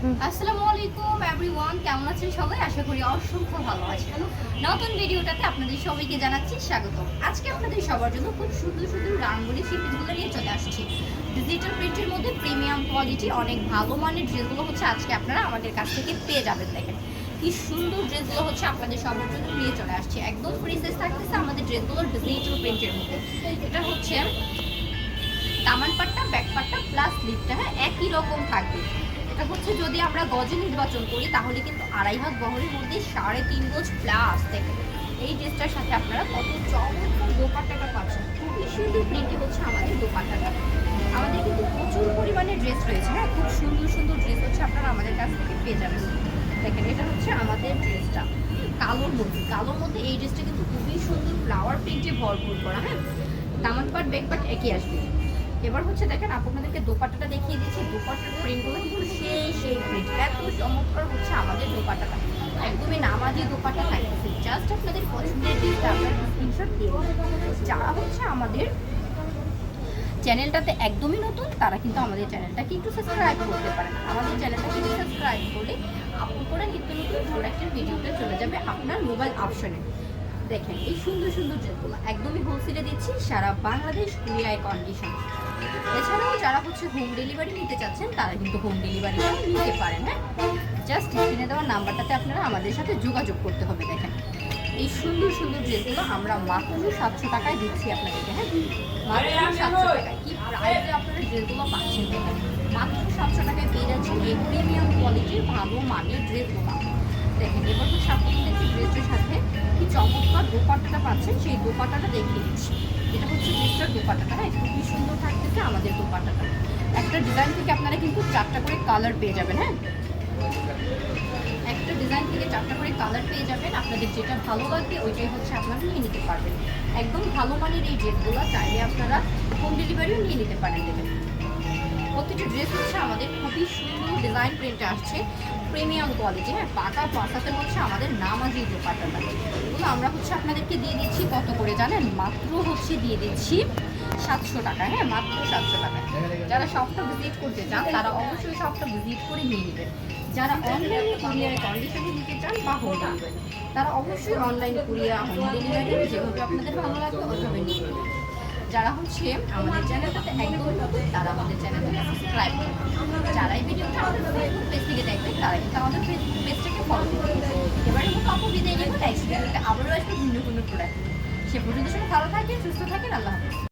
আসসালামু আলাইকুম এভরিওয়ান কেমন আছেন সবাই? আশা করি অসংখ্য ভালো আছেন। নতুন ভিডিওটাতে আপনাদের সবাইকে জানাচ্ছি স্বাগত আজকে আপনাদের সবার জন্য খুব সুন্দর সুন্দর রাঙ্গুলি শিপিংগুলো নিয়ে চলে আসছি। ডিজিটাল প্রিন্টের মধ্যে প্রিমিয়াম কোয়ালিটি অনেক ভালো মানের ড্রেসগুলো হচ্ছে আজকে আপনারা আমাদের কাছ থেকে পেয়ে যাবেন দেখেন। কি সুন্দর ড্রেসগুলো হচ্ছে আপনাদের সবার জন্য নিয়ে চলে আসছে। একদম ফ্রি থাকতেছে আমাদের ড্রেসগুলোর ডিজিটাল প্রিন্টের মধ্যে। এটা হচ্ছে দামান পাট্টা ব্যাক পাট্টা প্লাস লিপটা হ্যাঁ একই রকম থাকবে। এটা হচ্ছে যদি আমরা গজে নির্বাচন করি, তাহলে কিন্তু আড়াই হাত বহরের মধ্যে সাড়ে তিন গজ প্লাস দেখেন এই ড্রেসটার সাথে আপনারা কত চমৎকার দোপাট্টাটা পাচ্ছেন। খুবই সুন্দর প্রিন্টে হচ্ছে আমাদের দোপাট্টাটা। আমাদের কিন্তু প্রচুর পরিমাণে ড্রেস রয়েছে হ্যাঁ? খুব সুন্দর সুন্দর ড্রেস হচ্ছে আপনারা আমাদের কাছ থেকে পেয়ে যাবেন। দেখেন, এটা হচ্ছে আমাদের ড্রেসটা। কালোর মধ্যে কালোর মধ্যে এই ড্রেসটা কিন্তু খুবই সুন্দর ফ্লাওয়ার প্রিন্টে ভরপুর করা হ্যাঁ? দামান পাট ব্যাক পাট একই আসবে। এবার হচ্ছে দেখেন, আপনাদেরকে দোপাট্টাটা দেখিয়ে দিচ্ছি। দোপাট্টার প্রিন্টগুলো চমৎকার হচ্ছে আমাদের একদমই জাস্ট আপনাদের আপনার যারা হচ্ছে আমাদের চ্যানেলটাতে একদমই নতুন, তারা কিন্তু আমাদের চ্যানেলটাকে একটু সাবস্ক্রাইব করতে পারেন। আমাদের চ্যানেলটাকে একটু সাবস্ক্রাইব করলে করে নিত্য নতুন প্রোডাক্টের ভিডিওটা চলে যাবে আপনার মোবাইল অপশনে দেখেন এই সুন্দর সুন্দর ড্রেসগুলো একদমই হোলসেলে দিচ্ছি, সারা বাংলাদেশ কুরিয়ায় কন্ডিশন এছাড়াও যারা হচ্ছে হোম ডেলিভারি নিতে চাচ্ছেন, তারা কিন্তু হোম ডেলিভারিটাও নিতে পারেন হ্যাঁ? জাস্ট কিনে দেওয়ার নাম্বারটাতে আপনারা আমাদের সাথে যোগাযোগ করতে হবে, দেখেন। এই সুন্দর সুন্দর ড্রেসগুলো আমরা মাত্র সাতশো টাকায় দিচ্ছি আপনাদেরকে হ্যাঁ? মাত্র সাতশো টাকায়। কি প্রাইসে আপনারা ড্রেসগুলো পাচ্ছেন মাত্র সাতশো টাকায় পেয়ে যাচ্ছেন এই প্রিমিয়াম কোয়ালিটির ভালো মানের ড্রেসগুলো দেখেন, এবার হচ্ছে আপনাদেরকে ড্রেসের সাথে কি চমৎকার দোপাট্টাটা পাচ্ছেন, সেই দোপাট্টাটা দেখিয়ে দিচ্ছি। এটা হচ্ছে ড্রেসটার হ্যাঁ খুবই সুন্দর থাকতেছে, আমাদের দোপাট্টাটা। একটা ডিজাইন থেকে আপনারা কিন্তু চারটা করে কালার পেয়ে যাবেন হ্যাঁ? একটা ডিজাইন থেকে চারটা করে কালার পেয়ে যাবেন, আপনাদের যেটা ভালো লাগবে, ওইটাই হচ্ছে আপনারা নিয়ে নিতে পারবেন। একদম ভালো মানের এই ড্রেসগুলো চাইলে আপনারা হোম ডেলিভারিও নিয়ে নিতে পারেন দেবেন প্রতিটি ড্রেস হচ্ছে আমাদের খুবই সুন্দর ডিজাইন প্রিন্টে আসছে প্রিমিয়াম কোয়ালিটি হ্যাঁ? পাকা পাশাতে হচ্ছে আমাদের নামাজি দোপাট্টাটা। এগুলো আমরা হচ্ছে আপনাদেরকে দিয়ে দিচ্ছি, কত করে জানেন? মাত্র হচ্ছে দিয়ে দিচ্ছি সাতশো টাকা হ্যাঁ মাত্র সাতশো টাকা। যারা শপটা ভিজিট করতে চান, তারা অবশ্যই শপটা ভিজিট করে নিয়ে নেবেন। যারা অনলাইনে কুরিয়ারে কন্ডিশনে নিতে চান বা হোম ডেলিভারি তারা অবশ্যই অনলাইনে কুরিয়ার হোম ডেলিভারি যেভাবে আপনাদের ভালো লাগবে ওইভাবে নিয়ে নেবেন। যারা হচ্ছে আমাদের চ্যানেলটাতে একদম তারা আমাদের চ্যানেলটাকে সাবস্ক্রাইব করবেন যারা এই ভিডিওটা আমাদের ফেসবুক পেজ থেকে দেখবেন, তারা কিন্তু আমাদের ফেসবুক পেজটাকে ফলো করবেন এবারে মতো আপু বিদায় নেব নেক্সট আবারও আসবে ভিন্ন কোনো প্রোডাক্ট সে পর্যন্ত সবাই ভালো থাকে সুস্থ থাকেন, আল্লাহ হাফেজ।